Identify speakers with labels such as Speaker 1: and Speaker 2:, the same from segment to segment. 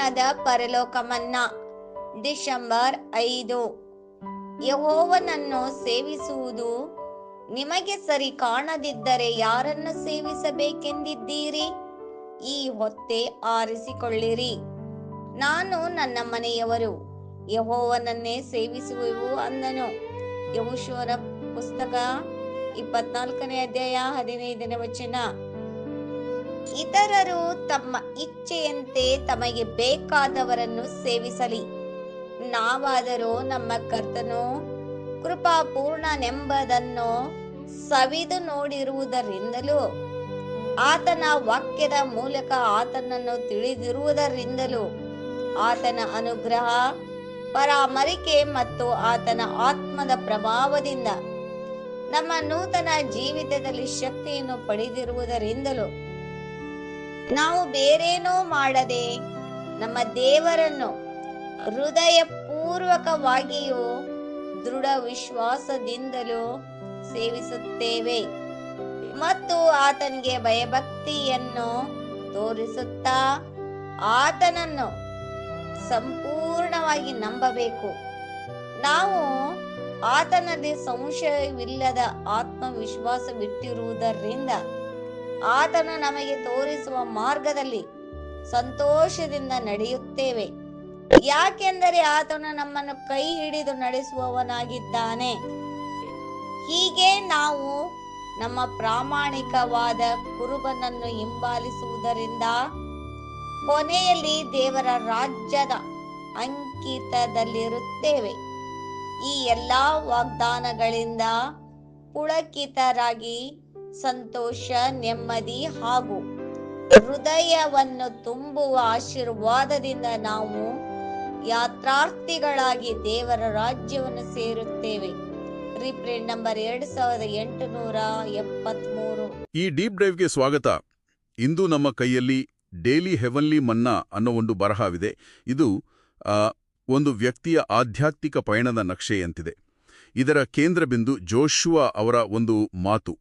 Speaker 1: ಪ್ರಿಯವಾದ ಪರಲೋಕಮನ್ನ. ಡಿಸೆಂಬರ್ ಐದು. ಯಹೋವನನ್ನು ಸೇವಿಸುವುದು ನಿಮಗೆ ಸರಿ ಕಾಣದಿದ್ದರೆ ಯಾರನ್ನು ಸೇವಿಸಬೇಕೆಂದಿದ್ದೀರಿ? ಈ ಹೊತ್ತೆ ಆರಿಸಿಕೊಳ್ಳಿರಿ. ನಾನು ನನ್ನ ಮನೆಯವರು, ಯಹೋವನನ್ನೇ ಸೇವಿಸುವೆವು ಅಂದನು. ಯಹೋಶ್ವರ ಪುಸ್ತಕ ಇಪ್ಪತ್ನಾಲ್ಕನೇ ಅಧ್ಯಾಯ ಹದಿನೈದನೇ ವಚನ. ಇತರರು ತಮ್ಮ ಇಚ್ಛೆಯಂತೆ ತಮಗೆ ಬೇಕಾದವರನ್ನು ಸೇವಿಸಲಿ. ನಾವಾದರೂ ನಮ್ಮ ಕರ್ತನು ಕೃಪಾಪೂರ್ಣನೆಂಬುದನ್ನು ಸವಿದು ನೋಡಿರುವುದರಿಂದಲೂ, ಆತನ ವಾಕ್ಯದ ಮೂಲಕ ಆತನನ್ನು ತಿಳಿದಿರುವುದರಿಂದಲೂ, ಆತನ ಅನುಗ್ರಹ, ಪರಾಮರಿಕೆ ಮತ್ತು ಆತನ ಆತ್ಮದ ಪ್ರಭಾವದಿಂದ ನಮ್ಮ ನೂತನ ಜೀವಿತದಲ್ಲಿ ಶಕ್ತಿಯನ್ನು ಪಡೆದಿರುವುದರಿಂದಲೂ ನಾವು ಬೇರೇನೋ ಮಾಡದೆ ನಮ್ಮ ದೇವರನ್ನು ಹೃದಯ ಪೂರ್ವಕವಾಗಿಯೂ ದೃಢ ವಿಶ್ವಾಸದಿಂದಲೂ ಸೇವಿಸುತ್ತೇವೆ. ಮತ್ತು ಆತನಿಗೆ ಭಯಭಕ್ತಿಯನ್ನು ತೋರಿಸುತ್ತಾ ಆತನನ್ನು ಸಂಪೂರ್ಣವಾಗಿ ನಂಬಬೇಕು. ನಾವು ಆತನಲ್ಲಿ ಸಂಶಯವಿಲ್ಲದ ಆತ್ಮವಿಶ್ವಾಸವಿಟ್ಟಿರುವುದರಿಂದ ಆತನು ನಮಗೆ ತೋರಿಸುವ ಮಾರ್ಗದಲ್ಲಿ ಸಂತೋಷದಿಂದ ನಡೆಯುತ್ತೇವೆ. ಯಾಕೆಂದರೆ ಆತನು ನಮ್ಮನ್ನು ಕೈ ಹಿಡಿದು ನಡೆಸುವವನಾಗಿದ್ದಾನೆ. ಹೀಗೆ ನಾವು ನಮ್ಮ ಪ್ರಾಮಾಣಿಕವಾದ ಕುರುಬನನ್ನು ಹಿಂಬಾಲಿಸುವುದರಿಂದ ಕೊನೆಯಲ್ಲಿ ದೇವರ ರಾಜ್ಯದ ಅಂಕಿತದಲ್ಲಿರುತ್ತೇವೆ. ಈ ಎಲ್ಲಾ ವಾಗ್ದಾನಗಳಿಂದ ಪುಳಕಿತರಾಗಿ ಸಂತೋಷ, ನೆಮ್ಮದಿ ಹಾಗೂ ಹೃದಯವನ್ನು ತುಂಬುವ ಆಶೀರ್ವಾದದಿಂದ ನಾವು ಯಾತ್ರಾರ್ಥಿಗಳಾಗಿ ದೇವರ ರಾಜ್ಯವನ್ನು ಸೇರುತ್ತೇವೆ. ರಿಪ್ರಿಂಟ್ ನಂಬರ್ ಎರಡು ಸಾವಿರದ ಎಂಟುನೂರ ಎಪ್ಪತ್ಮೂರು.
Speaker 2: ಈ ಡೀಪ್ ಡ್ರೈವ್ಗೆ ಸ್ವಾಗತ. ಇಂದು ನಮ್ಮ ಕೈಯಲ್ಲಿ ಡೇಲಿ ಹೆವನ್ಲಿ ಮನ್ನಾ ಅನ್ನೋ ಒಂದು ಬರಹವಿದೆ. ಇದು ಒಂದು ವ್ಯಕ್ತಿಯ ಆಧ್ಯಾತ್ಮಿಕ ಪಯಣದ ನಕ್ಷೆಯಂತಿದೆ. ಇದರ ಕೇಂದ್ರ ಬಿಂದು ಜೋಶುವ ಅವರ ಒಂದು ಮಾತು.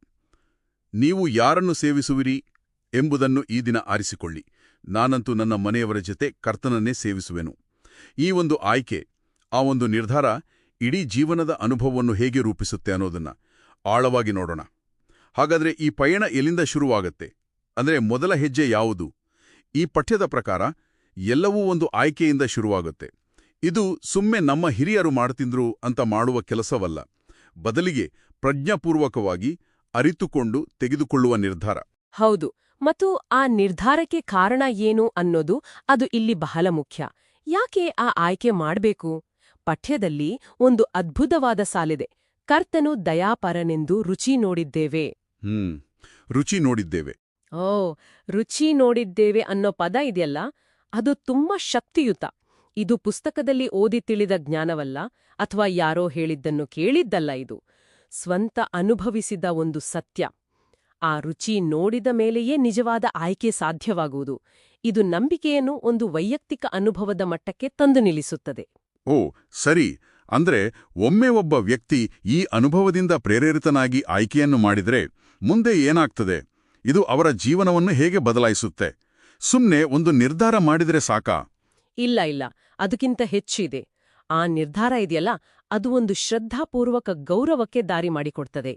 Speaker 2: ನೀವು ಯಾರನ್ನು ಸೇವಿಸುವಿರಿ ಎಂಬುದನ್ನು ಈ ದಿನ ಆರಿಸಿಕೊಳ್ಳಿ. ನಾನಂತೂ ನನ್ನ ಮನೆಯವರ ಜೊತೆ ಕರ್ತನನ್ನೇ ಸೇವಿಸುವೆನು. ಈ ಒಂದು ಆಯ್ಕೆ, ಆ ಒಂದು ನಿರ್ಧಾರ ಇಡೀ ಜೀವನದ ಅನುಭವವನ್ನು ಹೇಗೆ ರೂಪಿಸುತ್ತೆ ಅನ್ನೋದನ್ನ ಆಳವಾಗಿ ನೋಡೋಣ. ಹಾಗಾದ್ರೆ ಈ ಪಯಣ ಎಲ್ಲಿಂದ ಶುರುವಾಗತ್ತೆ? ಅಂದ್ರೆ ಮೊದಲ ಹೆಜ್ಜೆ ಯಾವುದು? ಈ ಪಠ್ಯದ ಪ್ರಕಾರ ಎಲ್ಲವೂ ಒಂದು ಆಯ್ಕೆಯಿಂದ ಶುರುವಾಗುತ್ತೆ. ಇದು ಸುಮ್ಮನೆ ನಮ್ಮ ಹಿರಿಯರು ಮಾಡ್ತಿದ್ರು ಅಂತ ಮಾಡುವ ಕೆಲಸವಲ್ಲ. ಬದಲಿಗೆ ಪ್ರಜ್ಞಾಪೂರ್ವಕವಾಗಿ ಅರಿತುಕೊಂಡು ತೆಗೆದುಕೊಳ್ಳುವ ನಿರ್ಧಾರ.
Speaker 3: ಹೌದು. ಮತ್ತು ಆ ನಿರ್ಧಾರಕ್ಕೆ ಕಾರಣ ಏನು ಅನ್ನೋದು ಅದು ಇಲ್ಲಿ ಬಹಳ ಮುಖ್ಯ. ಯಾಕೆ ಆ ಆಯ್ಕೆ ಮಾಡಬೇಕು? ಪಠ್ಯದಲ್ಲಿ ಒಂದು ಅದ್ಭುತವಾದ ಸಾಲಿದೆ. ಕರ್ತನು ದಯಾಪರನೆಂದು ರುಚಿ ನೋಡಿದ್ದೇವೆ.
Speaker 2: ಹ್ಮ್. ರುಚಿ ನೋಡಿದ್ದೇವೆ.
Speaker 3: ಓ ರುಚಿ ನೋಡಿದ್ದೇವೆ ಅನ್ನೋ ಪದ ಇದೆಯಲ್ಲ? ಅದು ತುಂಬಾ ಶಕ್ತಿಯುತ. ಇದು ಪುಸ್ತಕದಲ್ಲಿ ಓದಿ ತಿಳಿದ ಜ್ಞಾನವಲ್ಲ? ಅಥವಾ ಯಾರೋ ಹೇಳಿದ್ದನ್ನು ಕೇಳಿದ್ದಲ್ಲ ಇದು? ಸ್ವಂತ ಅನುಭವಿಸಿದ ಒಂದು ಸತ್ಯ. ಆ ರುಚಿ ನೋಡಿದ ಮೇಲೆಯೇ ನಿಜವಾದ ಆಯ್ಕೆ ಸಾಧ್ಯವಾಗುವುದು. ಇದು ನಂಬಿಕೆಯನ್ನು ಒಂದು ವೈಯಕ್ತಿಕ ಅನುಭವದ ಮಟ್ಟಕ್ಕೆ ತಂದು ನಿಲ್ಲಿಸುತ್ತದೆ.
Speaker 2: ಓ ಸರಿ. ಅಂದ್ರೆ ಒಮ್ಮೆ ಒಬ್ಬ ವ್ಯಕ್ತಿ ಈ ಅನುಭವದಿಂದ ಪ್ರೇರೇರಿತನಾಗಿ ಆಯ್ಕೆಯನ್ನು ಮಾಡಿದರೆ ಮುಂದೆ ಏನಾಗ್ತದೆ? ಇದು ಅವರ ಜೀವನವನ್ನು ಹೇಗೆ ಬದಲಾಯಿಸುತ್ತೆ? ಸುಮ್ನೆ ಒಂದು ನಿರ್ಧಾರ ಮಾಡಿದರೆ ಸಾಕಾ?
Speaker 3: ಇಲ್ಲ ಇಲ್ಲ. ಅದಕ್ಕಿಂತ ಹೆಚ್ಚಿದೆ. ಆ ನಿರ್ಧಾರ ಇದೆಯಲ್ಲ ಅದು ಒಂದು ಶ್ರದ್ಧಾಪೂರ್ವಕ ಗೌರವಕ್ಕೆ ದಾರಿ ಮಾಡಿಕೊಡ್ತದೆ.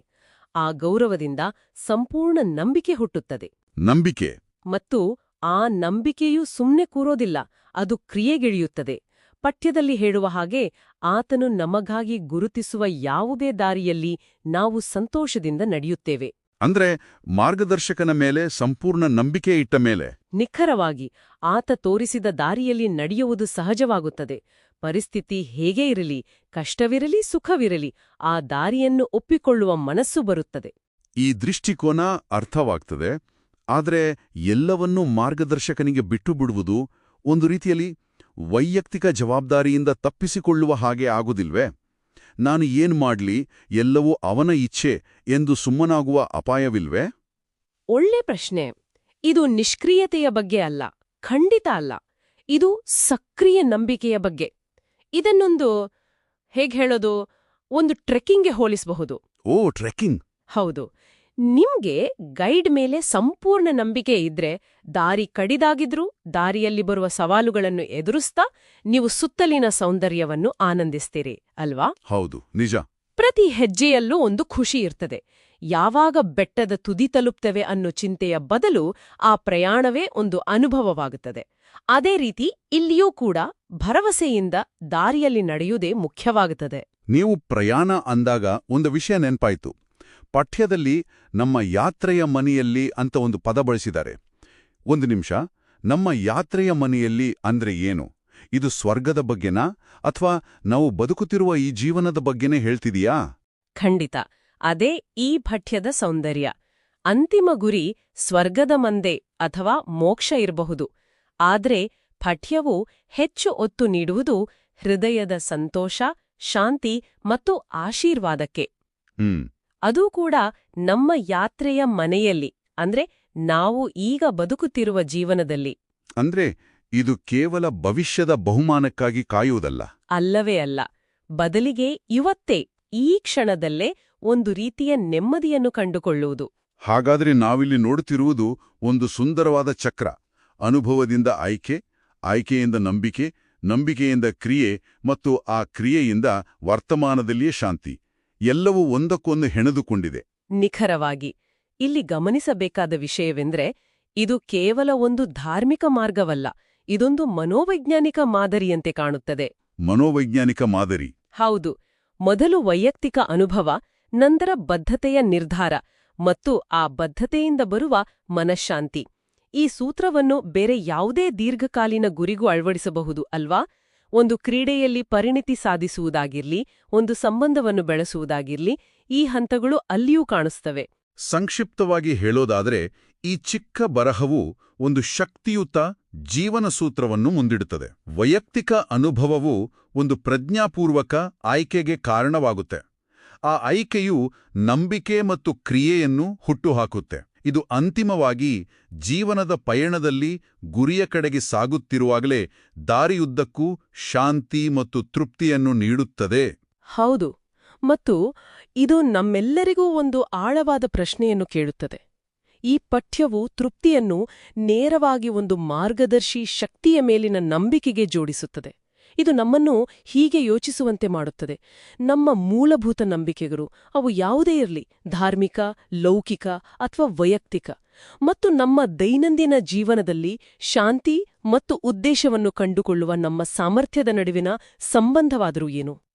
Speaker 3: ಆ ಗೌರವದಿಂದ ಸಂಪೂರ್ಣ ನಂಬಿಕೆ ಹುಟ್ಟುತ್ತದೆ.
Speaker 2: ನಂಬಿಕೆ.
Speaker 3: ಮತ್ತು ಆ ನಂಬಿಕೆಯೂ ಸುಮ್ನೆ ಕೂರೋದಿಲ್ಲ ಅದು ಕ್ರಿಯೆಗಿಳಿಯುತ್ತದೆ. ಪಠ್ಯದಲ್ಲಿ ಹೇಳುವ ಹಾಗೆ ಆತನು ನಮಗಾಗಿ ಗುರುತಿಸುವ ಯಾವುದೇ ದಾರಿಯಲ್ಲಿ ನಾವು ಸಂತೋಷದಿಂದ ನಡೆಯುತ್ತೇವೆ.
Speaker 2: ಅಂದ್ರೆ ಮಾರ್ಗದರ್ಶಕನ ಮೇಲೆ ಸಂಪೂರ್ಣ ನಂಬಿಕೆ ಇಟ್ಟ ಮೇಲೆ.
Speaker 3: ನಿಖರವಾಗಿ ಆತ ತೋರಿಸಿದ ದಾರಿಯಲ್ಲಿ ನಡೆಯುವುದು ಸಹಜವಾಗುತ್ತದೆ. ಪರಿಸ್ಥಿತಿ ಹೇಗೇ ಇರಲಿ ಕಷ್ಟವಿರಲಿ ಸುಖವಿರಲಿ ಆ ದಾರಿಯನ್ನು ಒಪ್ಪಿಕೊಳ್ಳುವ ಮನಸ್ಸು ಬರುತ್ತದೆ.
Speaker 2: ಈ ದೃಷ್ಟಿಕೋನ ಅರ್ಥವಾಗ್ತದೆ ಆದರೆ ಎಲ್ಲವನ್ನೂ ಮಾರ್ಗದರ್ಶಕನಿಗೆ ಬಿಟ್ಟು ಬಿಡುವುದು ಒಂದು ರೀತಿಯಲ್ಲಿ ವೈಯಕ್ತಿಕ ಜವಾಬ್ದಾರಿಯಿಂದ ತಪ್ಪಿಸಿಕೊಳ್ಳುವ ಹಾಗೆ ಆಗುದಿಲ್ವೇ? ನಾನು ಏನ್ ಮಾಡಲಿ ಎಲ್ಲವೂ ಅವನ ಇಚ್ಛೆ ಎಂದು ಸುಮ್ಮನಾಗುವ ಅಪಾಯವಿಲ್ವೇ?
Speaker 3: ಒಳ್ಳೆ ಪ್ರಶ್ನೆ. ಇದು ನಿಷ್ಕ್ರಿಯತೆಯ ಬಗ್ಗೆ ಅಲ್ಲ ಖಂಡಿತ ಅಲ್ಲ. ಇದು ಸಕ್ರಿಯ ನಂಬಿಕೆಯ ಬಗ್ಗೆ. ಇದನ್ನೊಂದು ಹೇಗೆ ಹೇಳೋದು? ಒಂದು ಟ್ರೆಕ್ಕಿಂಗ್ಗೆ ಹೋಲಿಸಬಹುದು.
Speaker 2: ಓ ಟ್ರೆಕ್ಕಿಂಗ್.
Speaker 3: ಹೌದು. ನಿಮ್ಗೆ ಗೈಡ್ ಮೇಲೆ ಸಂಪೂರ್ಣ ನಂಬಿಕೆ ಇದ್ರೆ ದಾರಿ ಕಡಿದಾಗಿದ್ರೂ ದಾರಿಯಲ್ಲಿ ಬರುವ ಸವಾಲುಗಳನ್ನು ಎದುರಿಸ್ತಾ ನೀವು ಸುತ್ತಲಿನ ಸೌಂದರ್ಯವನ್ನು ಆನಂದಿಸ್ತೀರಿ ಅಲ್ವಾ?
Speaker 2: ಹೌದು ನಿಜ.
Speaker 3: ಪ್ರತಿ ಹೆಜ್ಜೆಯಲ್ಲೂ ಒಂದು ಖುಷಿ ಇರ್ತದೆ. ಯಾವಾಗ ಬೆಟ್ಟದ ತುದಿ ತಲುಪ್ತವೆ ಅನ್ನೋ ಚಿಂತೆಯ ಬದಲು ಆ ಪ್ರಯಾಣವೇ ಒಂದು ಅನುಭವವಾಗುತ್ತದೆ. ಅದೇ ರೀತಿ ಇಲ್ಲಿಯೂ ಕೂಡ ಭರವಸೆಯಿಂದ ದಾರಿಯಲ್ಲಿ ನಡೆಯುವುದೇ ಮುಖ್ಯವಾಗುತ್ತದೆ.
Speaker 2: ನೀವು ಪ್ರಯಾಣ ಅಂದಾಗ ಒಂದು ವಿಷಯ ನೆನಪಾಯಿತು. ಪಠ್ಯದಲ್ಲಿ ನಮ್ಮ ಯಾತ್ರೆಯ ಮನೆಯಲ್ಲಿ ಅಂತ ಒಂದು ಪದ ಬಳಸಿದ್ದಾರೆ. ಒಂದು ನಿಮಿಷ ನಮ್ಮ ಯಾತ್ರೆಯ ಮನೆಯಲ್ಲಿ ಅಂದ್ರೆ ಏನು? ಇದು ಸ್ವರ್ಗದ ಬಗ್ಗೆನಾ? ಅಥವಾ ನಾವು ಬದುಕುತ್ತಿರುವ ಈ ಜೀವನದ ಬಗ್ಗೆನೇ ಹೇಳ್ತಿದೀಯಾ?
Speaker 3: ಖಂಡಿತ. ಅದೇ ಈ ಪಠ್ಯದ ಸೌಂದರ್ಯ. ಅಂತಿಮ ಗುರಿ ಸ್ವರ್ಗದ ಮಂದೆ ಅಥವಾ ಮೋಕ್ಷ ಇರಬಹುದು. ಆದರೆ ಪಠ್ಯವು ಹೆಚ್ಚು ಒತ್ತು ನೀಡುವುದು ಹೃದಯದ ಸಂತೋಷ ಶಾಂತಿ ಮತ್ತು ಆಶೀರ್ವಾದಕ್ಕೆ. ಅದೂ ಕೂಡ ನಮ್ಮ ಯಾತ್ರೆಯ ಮನೆಯಲ್ಲಿ ಅಂದ್ರೆ ನಾವು ಈಗ ಬದುಕುತ್ತಿರುವ ಜೀವನದಲ್ಲಿ.
Speaker 2: ಅಂದ್ರೆ ಇದು ಕೇವಲ ಭವಿಷ್ಯದ ಬಹುಮಾನಕ್ಕಾಗಿ ಕಾಯುವುದಲ್ಲ.
Speaker 3: ಅಲ್ಲವೇ ಅಲ್ಲ ಬದಲಿಗೆ ಇವತ್ತೇ. ಈ ಕ್ಷಣದಲ್ಲೇ ಒಂದು ರೀತಿಯ ನೆಮ್ಮದಿಯನ್ನು ಕಂಡುಕೊಳ್ಳುವುದು.
Speaker 2: ಹಾಗಾದ್ರೆ ನಾವಿಲ್ಲಿ ನೋಡುತ್ತಿರುವುದು ಒಂದು ಸುಂದರವಾದ ಚಕ್ರ. ಅನುಭವದಿಂದ ಆಯ್ಕೆ ಆಯ್ಕೆಯಿಂದ ನಂಬಿಕೆ ನಂಬಿಕೆಯಿಂದ ಕ್ರಿಯೆ ಮತ್ತು ಆ ಕ್ರಿಯೆಯಿಂದ ವರ್ತಮಾನದಲ್ಲಿಯೇ ಶಾಂತಿ. ಎಲ್ಲವೂ ಒಂದಕ್ಕೊಂದು ಹೆಣೆದುಕೊಂಡಿದೆ.
Speaker 3: ನಿಖರವಾಗಿ ಇಲ್ಲಿ ಗಮನಿಸಬೇಕಾದ ವಿಷಯವೆಂದ್ರೆ ಇದು ಕೇವಲ ಒಂದು ಧಾರ್ಮಿಕ ಮಾರ್ಗವಲ್ಲ ಇದೊಂದು ಮನೋವೈಜ್ಞಾನಿಕ ಮಾದರಿಯಂತೆ ಕಾಣುತ್ತದೆ.
Speaker 2: ಮನೋವೈಜ್ಞಾನಿಕ ಮಾದರಿ.
Speaker 3: ಹೌದು. ಮೊದಲು ವೈಯಕ್ತಿಕ ಅನುಭವ, ನಂತರ ಬದ್ಧತೆಯ ನಿರ್ಧಾರ ಮತ್ತು ಆ ಬದ್ಧತೆಯಿಂದ ಬರುವ ಮನಃಶಾಂತಿ. ಈ ಸೂತ್ರವನ್ನು ಬೇರೆ ಯಾವುದೇ ದೀರ್ಘಕಾಲೀನ ಗುರಿಗೂ ಅಳವಡಿಸಬಹುದು ಅಲ್ವಾ? ಒಂದು ಕ್ರೀಡೆಯಲ್ಲಿ ಪರಿಣಿತಿ ಸಾಧಿಸುವುದಾಗಿರ್ಲಿ, ಒಂದು ಸಂಬಂಧವನ್ನು ಬೆಳೆಸುವುದಾಗಿರ್ಲಿ, ಈ ಹಂತಗಳು ಅಲ್ಲಿಯೂ ಕಾಣಿಸ್ತವೆ.
Speaker 2: ಸಂಕ್ಷಿಪ್ತವಾಗಿ ಹೇಳೋದಾದರೆ, ಈ ಚಿಕ್ಕ ಬರಹವು ಒಂದು ಶಕ್ತಿಯುತ ಜೀವನ ಸೂತ್ರವನ್ನು ಮುಂದಿಡುತ್ತದೆ. ವೈಯಕ್ತಿಕ ಅನುಭವವು ಒಂದು ಪ್ರಜ್ಞಾಪೂರ್ವಕ ಆಯ್ಕೆಗೆ ಕಾರಣವಾಗುತ್ತೆ. ಆ ಆಯ್ಕೆಯು ನಂಬಿಕೆ ಮತ್ತು ಕ್ರಿಯೆಯನ್ನು ಹುಟ್ಟುಹಾಕುತ್ತೆ. ಇದು ಅಂತಿಮವಾಗಿ ಜೀವನದ ಪಯಣದಲ್ಲಿ ಗುರಿಯ ಕಡೆಗೆ ಸಾಗುತ್ತಿರುವಾಗಲೇ ದಾರಿಯುದ್ದಕ್ಕೂ ಶಾಂತಿ ಮತ್ತು ತೃಪ್ತಿಯನ್ನು ನೀಡುತ್ತದೆ.
Speaker 3: ಹೌದು. ಮತ್ತು ಇದು ನಮ್ಮೆಲ್ಲರಿಗೂ ಒಂದು ಆಳವಾದ ಪ್ರಶ್ನೆಯನ್ನು ಕೇಳುತ್ತದೆ. ಈ ಪಠ್ಯವು ತೃಪ್ತಿಯನ್ನು ನೇರವಾಗಿ ಒಂದು ಮಾರ್ಗದರ್ಶಿ ಶಕ್ತಿಯ ಮೇಲಿನ ನಂಬಿಕೆಗೆ ಜೋಡಿಸುತ್ತದೆ. ಇದು ನಮ್ಮನ್ನು ಹೀಗೆ ಯೋಚಿಸುವಂತೆ ಮಾಡುತ್ತದೆ. ನಮ್ಮ ಮೂಲಭೂತ ನಂಬಿಕೆಗಳು, ಅವು ಯಾವುದೇ ಇರಲಿ, ಧಾರ್ಮಿಕ, ಲೌಕಿಕ ಅಥವಾ ವೈಯಕ್ತಿಕ. ಮತ್ತು ನಮ್ಮ ದೈನಂದಿನ ಜೀವನದಲ್ಲಿ ಶಾಂತಿ ಮತ್ತು ಉದ್ದೇಶವನ್ನು ಕಂಡುಕೊಳ್ಳುವ ನಮ್ಮ ಸಾಮರ್ಥ್ಯದ ನಡುವಿನ ಸಂಬಂಧವಾದರೂ ಏನು?